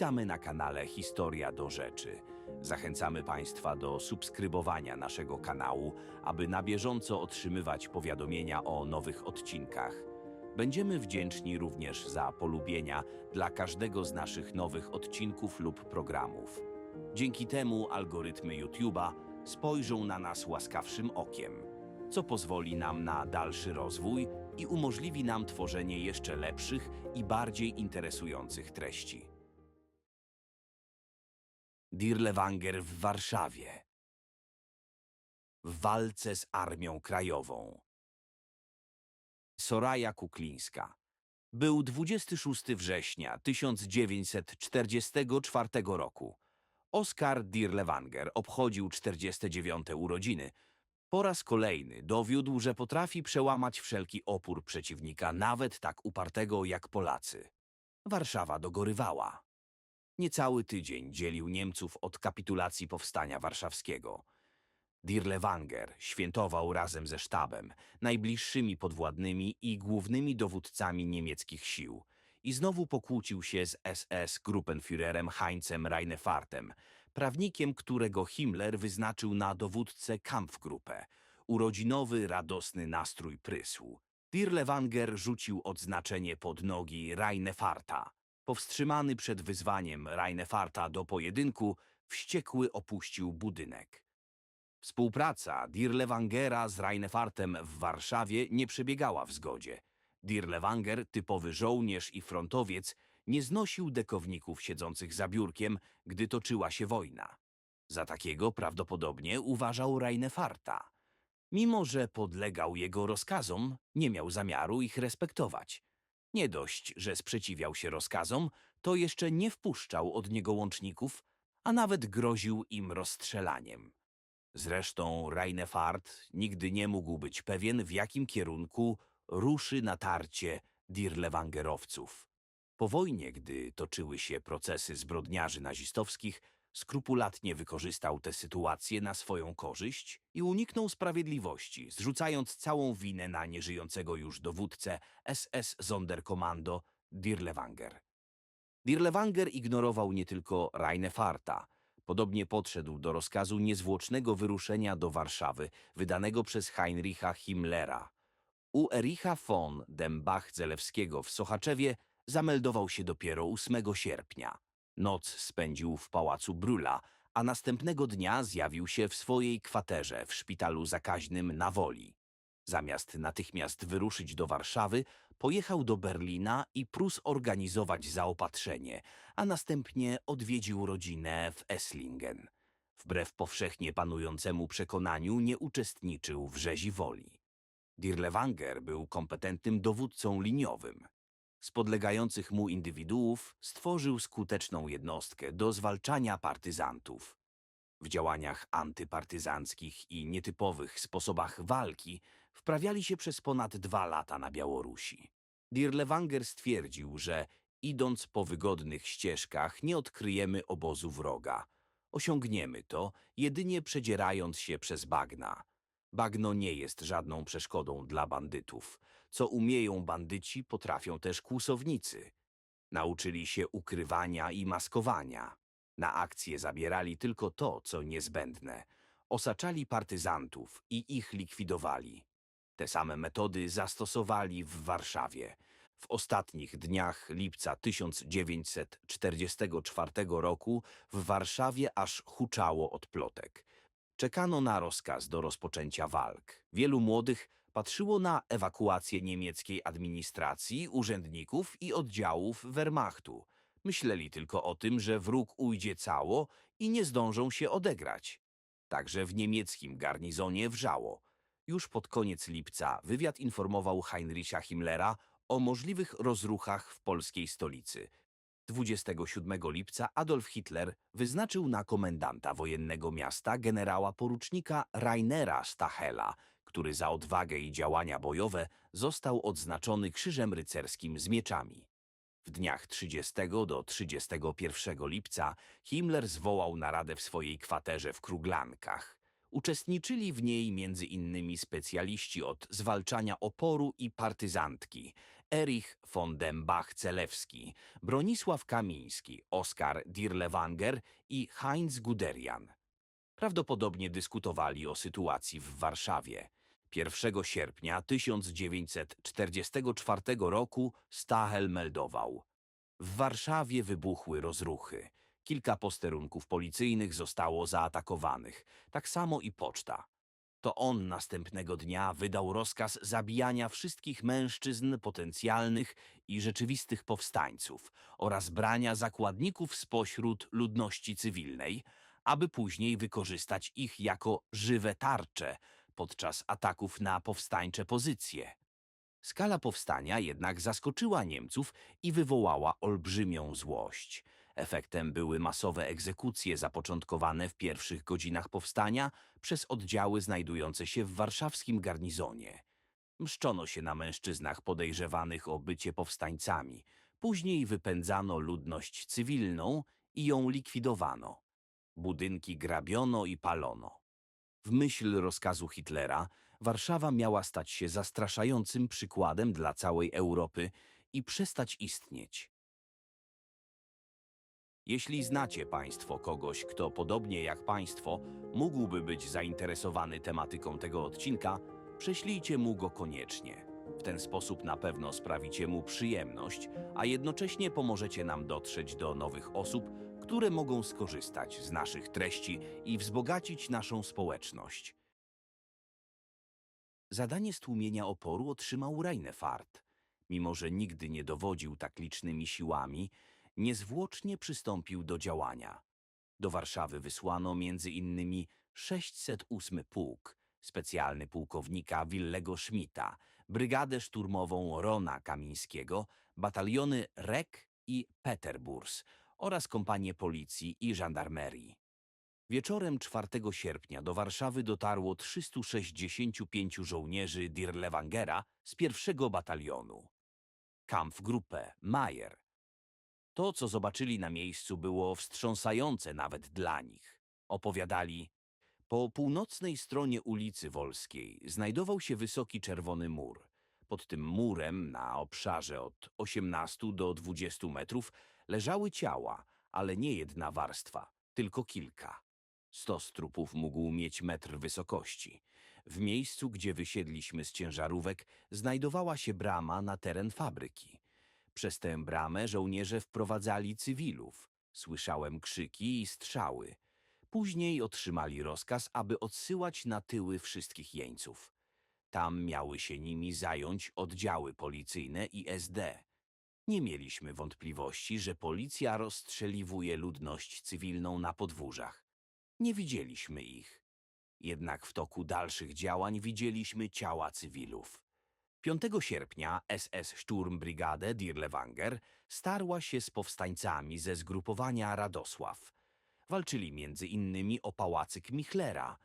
Witamy na kanale Historia do Rzeczy. Zachęcamy Państwa do subskrybowania naszego kanału, aby na bieżąco otrzymywać powiadomienia o nowych odcinkach. Będziemy wdzięczni również za polubienia dla każdego z naszych nowych odcinków lub programów. Dzięki temu algorytmy YouTube'a spojrzą na nas łaskawszym okiem, co pozwoli nam na dalszy rozwój i umożliwi nam tworzenie jeszcze lepszych i bardziej interesujących treści. Dirlewanger w Warszawie. W walce z Armią Krajową. Soraja Kuklińska. Był 26 września 1944 roku. Oskar Dirlewanger obchodził 49 urodziny. Po raz kolejny dowiódł, że potrafi przełamać wszelki opór przeciwnika, nawet tak upartego jak Polacy. Warszawa dogorywała. Niecały tydzień dzielił Niemców od kapitulacji powstania warszawskiego. Dirlewanger świętował razem ze sztabem, najbliższymi podwładnymi i głównymi dowódcami niemieckich sił i znowu pokłócił się z SS-Gruppenführerem Heinzem Reinefartem, prawnikiem, którego Himmler wyznaczył na dowódcę Kampfgruppe. Urodzinowy, radosny nastrój prysł. Dirlewanger rzucił odznaczenie pod nogi Reinefarta. Powstrzymany przed wyzwaniem Reinefarta do pojedynku, wściekły opuścił budynek. Współpraca Dirlewangera z Reinefartem w Warszawie nie przebiegała w zgodzie. Dirlewanger, typowy żołnierz i frontowiec, nie znosił dekowników siedzących za biurkiem, gdy toczyła się wojna. Za takiego prawdopodobnie uważał Reinefarta. Mimo, że podlegał jego rozkazom, nie miał zamiaru ich respektować. Nie dość, że sprzeciwiał się rozkazom, to jeszcze nie wpuszczał od niego łączników, a nawet groził im rozstrzelaniem. Zresztą Reinefart nigdy nie mógł być pewien, w jakim kierunku ruszy natarcie Dirlewangerowców. Po wojnie, gdy toczyły się procesy zbrodniarzy nazistowskich, skrupulatnie wykorzystał tę sytuację na swoją korzyść i uniknął sprawiedliwości, zrzucając całą winę na nieżyjącego już dowódcę SS Sonderkommando Dirlewanger. Dirlewanger ignorował nie tylko Reinefarta. Podobnie podszedł do rozkazu niezwłocznego wyruszenia do Warszawy, wydanego przez Heinricha Himmlera. U Ericha von Dembach-Zelewskiego w Sochaczewie zameldował się dopiero 8 sierpnia. Noc spędził w pałacu Brula, a następnego dnia zjawił się w swojej kwaterze w szpitalu zakaźnym na Woli. Zamiast natychmiast wyruszyć do Warszawy, pojechał do Berlina i Prus organizować zaopatrzenie, a następnie odwiedził rodzinę w Esslingen. Wbrew powszechnie panującemu przekonaniu nie uczestniczył w rzezi woli. Dirlewanger był kompetentnym dowódcą liniowym. Z podlegających mu indywiduów stworzył skuteczną jednostkę do zwalczania partyzantów. W działaniach antypartyzanckich i nietypowych sposobach walki wprawiali się przez ponad dwa lata na Białorusi. Dirlewanger stwierdził, że idąc po wygodnych ścieżkach nie odkryjemy obozu wroga. Osiągniemy to jedynie przedzierając się przez bagna. Bagno nie jest żadną przeszkodą dla bandytów. Co umieją bandyci, potrafią też kłusownicy. Nauczyli się ukrywania i maskowania. Na akcję zabierali tylko to, co niezbędne. Osaczali partyzantów i ich likwidowali. Te same metody zastosowali w Warszawie. W ostatnich dniach lipca 1944 roku w Warszawie aż huczało od plotek. Czekano na rozkaz do rozpoczęcia walk. Wielu młodych patrzyło na ewakuację niemieckiej administracji, urzędników i oddziałów Wehrmachtu. Myśleli tylko o tym, że wróg ujdzie cało i nie zdążą się odegrać. Także w niemieckim garnizonie wrzało. Już pod koniec lipca wywiad informował Heinricha Himmlera o możliwych rozruchach w polskiej stolicy. 27 lipca Adolf Hitler wyznaczył na komendanta wojennego miasta generała porucznika Rainera Stachela, który za odwagę i działania bojowe został odznaczony Krzyżem Rycerskim z mieczami. W dniach 30 do 31 lipca Himmler zwołał naradę w swojej kwaterze w Kruglankach. Uczestniczyli w niej między innymi specjaliści od zwalczania oporu i partyzantki, Erich von Dembach-Celewski, Bronisław Kamiński, Oskar Dirlewanger i Heinz Guderian. Prawdopodobnie dyskutowali o sytuacji w Warszawie. 1 sierpnia 1944 roku Stachel meldował. W Warszawie wybuchły rozruchy. Kilka posterunków policyjnych zostało zaatakowanych, tak samo i poczta. To on następnego dnia wydał rozkaz zabijania wszystkich mężczyzn potencjalnych i rzeczywistych powstańców oraz brania zakładników spośród ludności cywilnej, aby później wykorzystać ich jako żywe tarcze podczas ataków na powstańcze pozycje. Skala powstania jednak zaskoczyła Niemców i wywołała olbrzymią złość. Efektem były masowe egzekucje zapoczątkowane w pierwszych godzinach powstania przez oddziały znajdujące się w warszawskim garnizonie. Mszczono się na mężczyznach podejrzewanych o bycie powstańcami. Później wypędzano ludność cywilną i ją likwidowano. Budynki grabiono i palono. W myśl rozkazu Hitlera Warszawa miała stać się zastraszającym przykładem dla całej Europy i przestać istnieć. Jeśli znacie Państwo kogoś, kto podobnie jak Państwo mógłby być zainteresowany tematyką tego odcinka, prześlijcie mu go koniecznie. W ten sposób na pewno sprawicie mu przyjemność, a jednocześnie pomożecie nam dotrzeć do nowych osób, które mogą skorzystać z naszych treści i wzbogacić naszą społeczność. Zadanie stłumienia oporu otrzymał Reinefart. Mimo, że nigdy nie dowodził tak licznymi siłami, niezwłocznie przystąpił do działania. Do Warszawy wysłano między innymi 608 pułk, specjalny pułkownika Willego Schmidta, brygadę szturmową Rona Kamińskiego, bataliony Rek i Peterburs oraz kompanię policji i żandarmerii. Wieczorem 4 sierpnia do Warszawy dotarło 365 żołnierzy Dirlewangera z pierwszego batalionu. Kampfgruppe Mayer. To, co zobaczyli na miejscu, było wstrząsające nawet dla nich. Opowiadali, po północnej stronie ulicy Wolskiej znajdował się wysoki czerwony mur. Pod tym murem, na obszarze od 18 do 20 metrów, leżały ciała, ale nie jedna warstwa, tylko kilka. Stos trupów mógł mieć metr wysokości. W miejscu, gdzie wysiedliśmy z ciężarówek, znajdowała się brama na teren fabryki. Przez tę bramę żołnierze wprowadzali cywilów. Słyszałem krzyki i strzały. Później otrzymali rozkaz, aby odsyłać na tyły wszystkich jeńców. Tam miały się nimi zająć oddziały policyjne i SD. Nie mieliśmy wątpliwości, że policja rozstrzeliwuje ludność cywilną na podwórzach. Nie widzieliśmy ich. Jednak w toku dalszych działań widzieliśmy ciała cywilów. 5 sierpnia SS Sturmbrigade Dirlewanger starła się z powstańcami ze zgrupowania Radosław. Walczyli między innymi o pałacyk Michlera.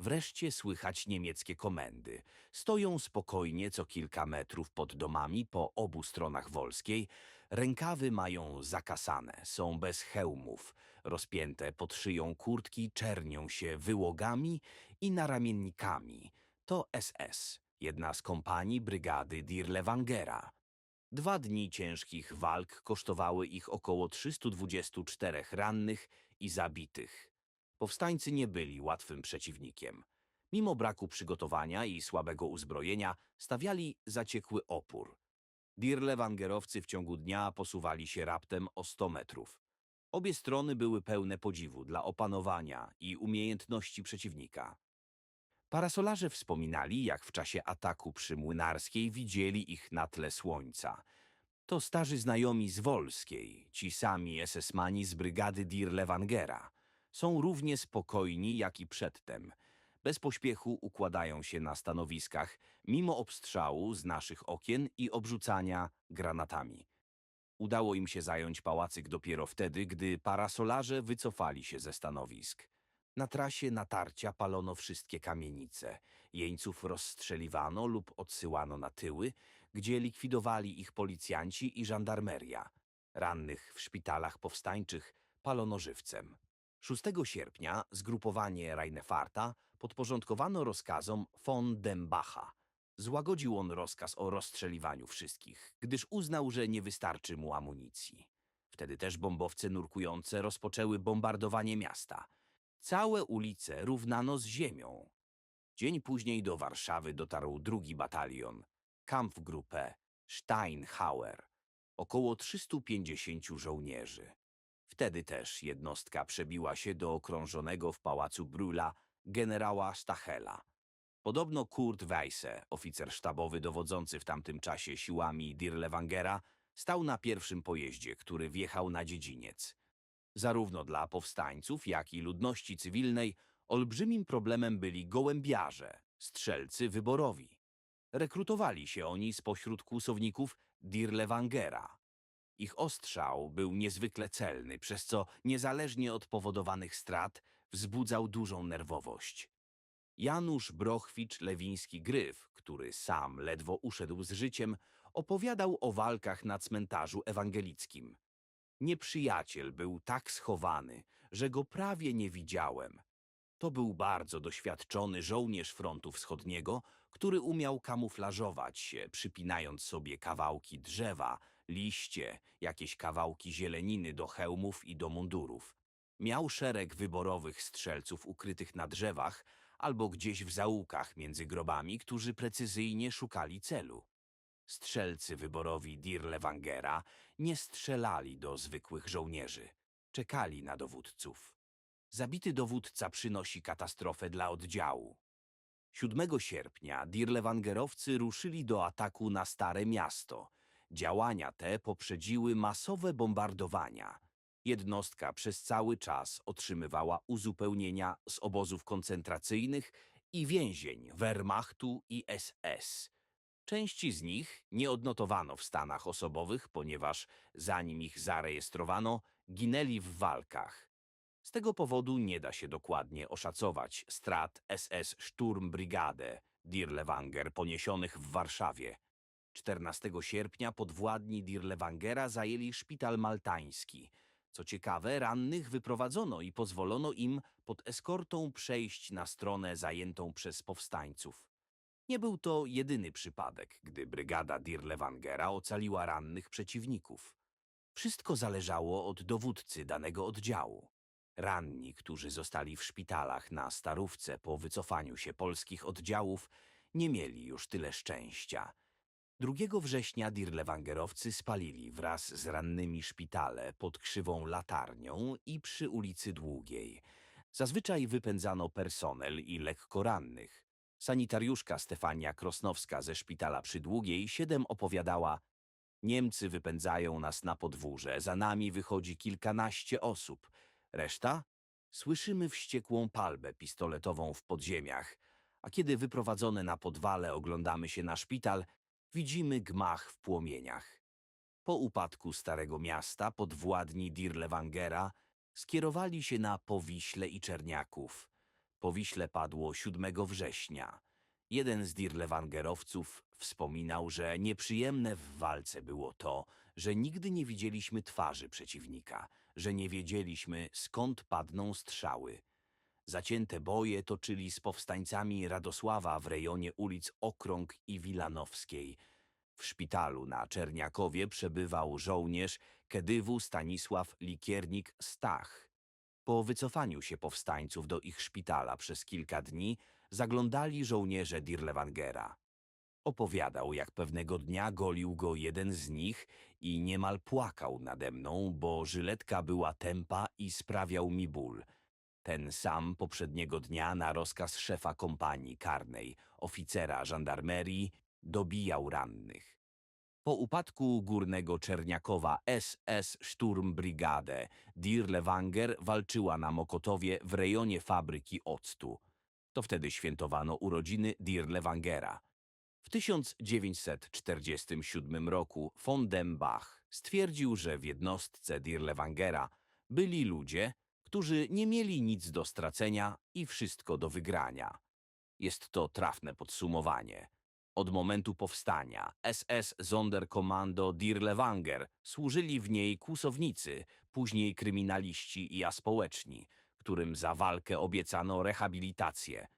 Wreszcie słychać niemieckie komendy. Stoją spokojnie co kilka metrów pod domami po obu stronach Wolskiej. Rękawy mają zakasane, są bez hełmów. Rozpięte pod szyją kurtki czernią się wyłogami i naramiennikami. To SS, jedna z kompanii brygady Dirlewangera. Dwa dni ciężkich walk kosztowały ich około 324 rannych i zabitych. Powstańcy nie byli łatwym przeciwnikiem. Mimo braku przygotowania i słabego uzbrojenia stawiali zaciekły opór. Dirlewangerowcy w ciągu dnia posuwali się raptem o 100 metrów. Obie strony były pełne podziwu dla opanowania i umiejętności przeciwnika. Parasolarze wspominali, jak w czasie ataku przy Młynarskiej widzieli ich na tle słońca. To starzy znajomi z Wolskiej, ci sami SS-mani z brygady Dirlewangera. Są równie spokojni jak i przedtem. Bez pośpiechu układają się na stanowiskach, mimo obstrzału z naszych okien i obrzucania granatami. Udało im się zająć pałacyk dopiero wtedy, gdy parasolarze wycofali się ze stanowisk. Na trasie natarcia palono wszystkie kamienice. Jeńców rozstrzeliwano lub odsyłano na tyły, gdzie likwidowali ich policjanci i żandarmeria. Rannych w szpitalach powstańczych palono żywcem. 6 sierpnia zgrupowanie Reinefarta podporządkowano rozkazom von Dembacha. Złagodził on rozkaz o rozstrzeliwaniu wszystkich, gdyż uznał, że nie wystarczy mu amunicji. Wtedy też bombowce nurkujące rozpoczęły bombardowanie miasta. Całe ulice równano z ziemią. Dzień później do Warszawy dotarł drugi batalion, Kampfgruppe Steinhauer, około 350 żołnierzy. Wtedy też jednostka przebiła się do okrążonego w pałacu Brüla generała Stachela. Podobno Kurt Weisse, oficer sztabowy dowodzący w tamtym czasie siłami Dirlewangera, stał na pierwszym pojeździe, który wjechał na dziedziniec. Zarówno dla powstańców, jak i ludności cywilnej olbrzymim problemem byli gołębiarze, strzelcy wyborowi. Rekrutowali się oni spośród kłusowników Dirlewangera. Ich ostrzał był niezwykle celny, przez co niezależnie od powodowanych strat wzbudzał dużą nerwowość. Janusz Brochwicz-Lewiński-Gryf, który sam ledwo uszedł z życiem, opowiadał o walkach na cmentarzu ewangelickim. Nieprzyjaciel był tak schowany, że go prawie nie widziałem. To był bardzo doświadczony żołnierz frontu wschodniego, który umiał kamuflażować się, przypinając sobie kawałki drzewa, liście, jakieś kawałki zieleniny do hełmów i do mundurów. Miał szereg wyborowych strzelców ukrytych na drzewach albo gdzieś w zaułkach między grobami, którzy precyzyjnie szukali celu. Strzelcy wyborowi Dirlewangera nie strzelali do zwykłych żołnierzy, czekali na dowódców. Zabity dowódca przynosi katastrofę dla oddziału. 7 sierpnia Dirlewangerowcy ruszyli do ataku na Stare Miasto. Działania te poprzedziły masowe bombardowania. Jednostka przez cały czas otrzymywała uzupełnienia z obozów koncentracyjnych i więzień Wehrmachtu i SS. Części z nich nie odnotowano w stanach osobowych, ponieważ zanim ich zarejestrowano, ginęli w walkach. Z tego powodu nie da się dokładnie oszacować strat SS Sturmbrigade Dirlewanger poniesionych w Warszawie. 14 sierpnia podwładni Dirlewangera zajęli szpital maltański. Co ciekawe, rannych wyprowadzono i pozwolono im pod eskortą przejść na stronę zajętą przez powstańców. Nie był to jedyny przypadek, gdy brygada Dirlewangera ocaliła rannych przeciwników. Wszystko zależało od dowódcy danego oddziału. Ranni, którzy zostali w szpitalach na Starówce po wycofaniu się polskich oddziałów, nie mieli już tyle szczęścia. 2 września Dirlewangerowcy spalili wraz z rannymi szpitale pod krzywą latarnią i przy ulicy Długiej. Zazwyczaj wypędzano personel i lekko rannych. Sanitariuszka Stefania Krosnowska ze szpitala przy Długiej 7 opowiadała Niemcy wypędzają nas na podwórze, za nami wychodzi kilkanaście osób. Reszta? Słyszymy wściekłą palbę pistoletową w podziemiach, a kiedy wyprowadzone na podwale oglądamy się na szpital, widzimy gmach w płomieniach. Po upadku Starego Miasta podwładni Dirlewangera skierowali się na Powiśle i Czerniaków. Powiśle padło 7 września. Jeden z Dirlewangerowców wspominał, że nieprzyjemne w walce było to, że nigdy nie widzieliśmy twarzy przeciwnika, że nie wiedzieliśmy skąd padną strzały. Zacięte boje toczyli z powstańcami Radosława w rejonie ulic Okrąg i Wilanowskiej. W szpitalu na Czerniakowie przebywał żołnierz Kedywu Stanisław Likiernik-Stach. Po wycofaniu się powstańców do ich szpitala przez kilka dni zaglądali żołnierze Dirlewangera. Opowiadał, jak pewnego dnia golił go jeden z nich i niemal płakał nade mną, bo żyletka była tępa i sprawiał mi ból. Ten sam poprzedniego dnia na rozkaz szefa kompanii karnej, oficera żandarmerii, dobijał rannych. Po upadku górnego Czerniakowa SS Sturmbrigade Dirlewanger walczyła na Mokotowie w rejonie fabryki octu. To wtedy świętowano urodziny Dirlewangera. W 1947 roku von Dembach stwierdził, że w jednostce Dirlewangera byli ludzie, którzy nie mieli nic do stracenia i wszystko do wygrania. Jest to trafne podsumowanie. Od momentu powstania SS Sonderkommando Dirlewanger służyli w niej kłusownicy, później kryminaliści i aspołeczni, którym za walkę obiecano rehabilitację.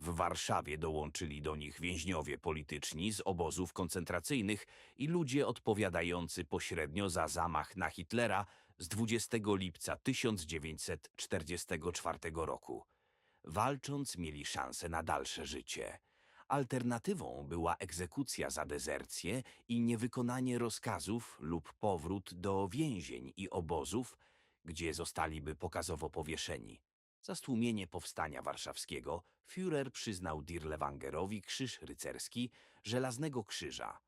W Warszawie dołączyli do nich więźniowie polityczni z obozów koncentracyjnych i ludzie odpowiadający pośrednio za zamach na Hitlera z 20 lipca 1944 roku. Walcząc mieli szansę na dalsze życie. Alternatywą była egzekucja za dezercję i niewykonanie rozkazów lub powrót do więzień i obozów, gdzie zostaliby pokazowo powieszeni. Za stłumienie powstania warszawskiego Führer przyznał Dirlewangerowi krzyż rycerski Żelaznego Krzyża.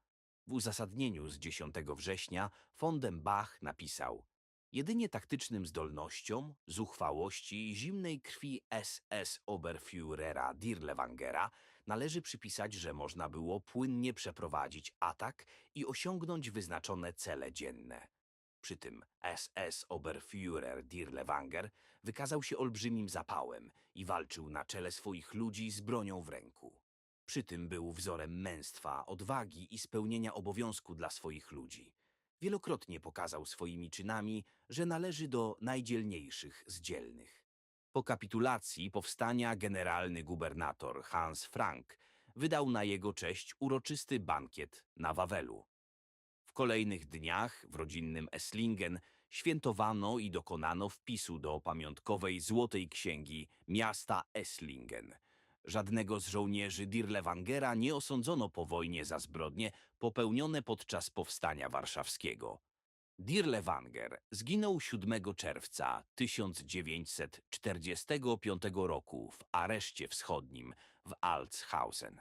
W uzasadnieniu z 10 września von dem Bach napisał Jedynie taktycznym zdolnościom, zuchwałości i zimnej krwi SS Oberführera Dirlewangera należy przypisać, że można było płynnie przeprowadzić atak i osiągnąć wyznaczone cele dzienne. Przy tym SS Oberführer Dirlewanger wykazał się olbrzymim zapałem i walczył na czele swoich ludzi z bronią w ręku. Przy tym był wzorem męstwa, odwagi i spełnienia obowiązku dla swoich ludzi. Wielokrotnie pokazał swoimi czynami, że należy do najdzielniejszych z dzielnych. Po kapitulacji powstania generalny gubernator Hans Frank wydał na jego cześć uroczysty bankiet na Wawelu. W kolejnych dniach w rodzinnym Esslingen świętowano i dokonano wpisu do pamiątkowej Złotej Księgi miasta Esslingen. Żadnego z żołnierzy Dirlewangera nie osądzono po wojnie za zbrodnie popełnione podczas powstania warszawskiego. Dirlewanger zginął 7 czerwca 1945 roku w areszcie wschodnim w Altshausen.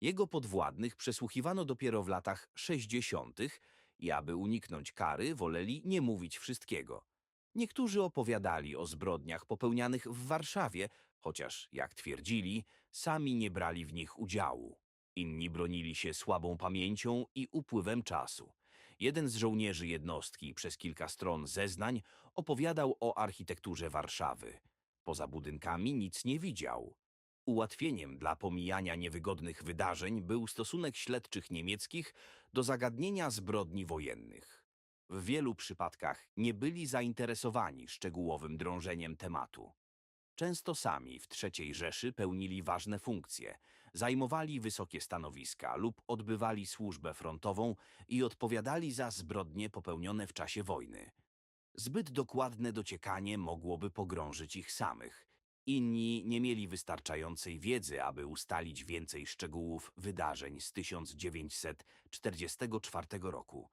Jego podwładnych przesłuchiwano dopiero w latach 60. i aby uniknąć kary, woleli nie mówić wszystkiego. Niektórzy opowiadali o zbrodniach popełnianych w Warszawie, chociaż, jak twierdzili, sami nie brali w nich udziału. Inni bronili się słabą pamięcią i upływem czasu. Jeden z żołnierzy jednostki przez kilka stron zeznań opowiadał o architekturze Warszawy. Poza budynkami nic nie widział. Ułatwieniem dla pomijania niewygodnych wydarzeń był stosunek śledczych niemieckich do zagadnienia zbrodni wojennych. W wielu przypadkach nie byli zainteresowani szczegółowym drążeniem tematu. Często sami w III Rzeszy pełnili ważne funkcje, zajmowali wysokie stanowiska lub odbywali służbę frontową i odpowiadali za zbrodnie popełnione w czasie wojny. Zbyt dokładne dociekanie mogłoby pogrążyć ich samych. Inni nie mieli wystarczającej wiedzy, aby ustalić więcej szczegółów wydarzeń z 1944 roku.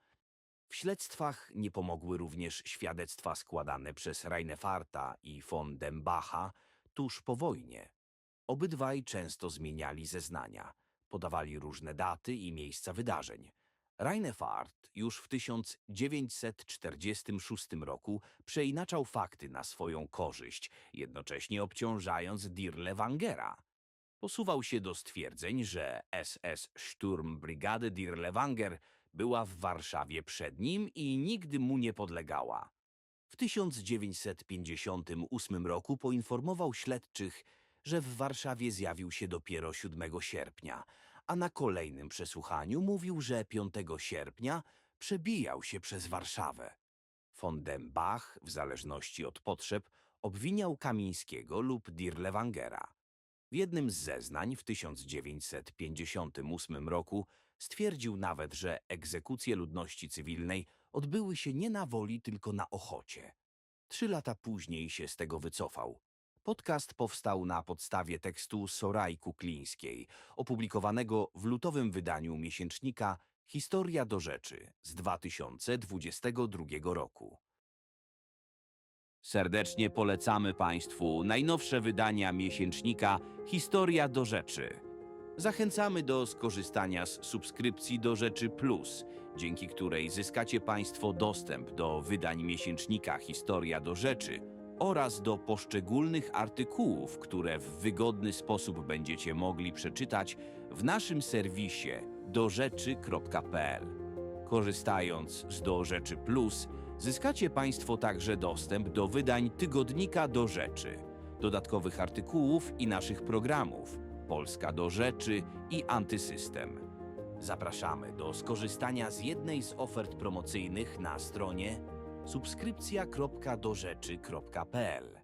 W śledztwach nie pomogły również świadectwa składane przez Reinefarta i von dem Bacha tuż po wojnie. Obydwaj często zmieniali zeznania, podawali różne daty i miejsca wydarzeń. Reinefart już w 1946 roku przeinaczał fakty na swoją korzyść, jednocześnie obciążając Dirlewangera. Posuwał się do stwierdzeń, że SS Sturmbrigade Dirlewanger była w Warszawie przed nim i nigdy mu nie podlegała. W 1958 roku poinformował śledczych, że w Warszawie zjawił się dopiero 7 sierpnia, a na kolejnym przesłuchaniu mówił, że 5 sierpnia przebijał się przez Warszawę. Von Bach, w zależności od potrzeb, obwiniał Kamińskiego lub Dirlewangera. W jednym z zeznań w 1958 roku stwierdził nawet, że egzekucje ludności cywilnej odbyły się nie na woli, tylko na ochocie. Trzy lata później się z tego wycofał. Podcast powstał na podstawie tekstu Soraj Kuklińskiej, opublikowanego w lutowym wydaniu miesięcznika Historia do rzeczy z 2022 roku. Serdecznie polecamy Państwu najnowsze wydania miesięcznika Historia do rzeczy. Zachęcamy do skorzystania z subskrypcji do Rzeczy Plus, dzięki której zyskacie Państwo dostęp do wydań miesięcznika Historia do Rzeczy oraz do poszczególnych artykułów, które w wygodny sposób będziecie mogli przeczytać w naszym serwisie dorzeczy.pl. Korzystając z Do Rzeczy Plus, zyskacie Państwo także dostęp do wydań tygodnika Do Rzeczy, dodatkowych artykułów i naszych programów Polska do Rzeczy i Antysystem. Zapraszamy do skorzystania z jednej z ofert promocyjnych na stronie subskrypcja.dorzeczy.pl.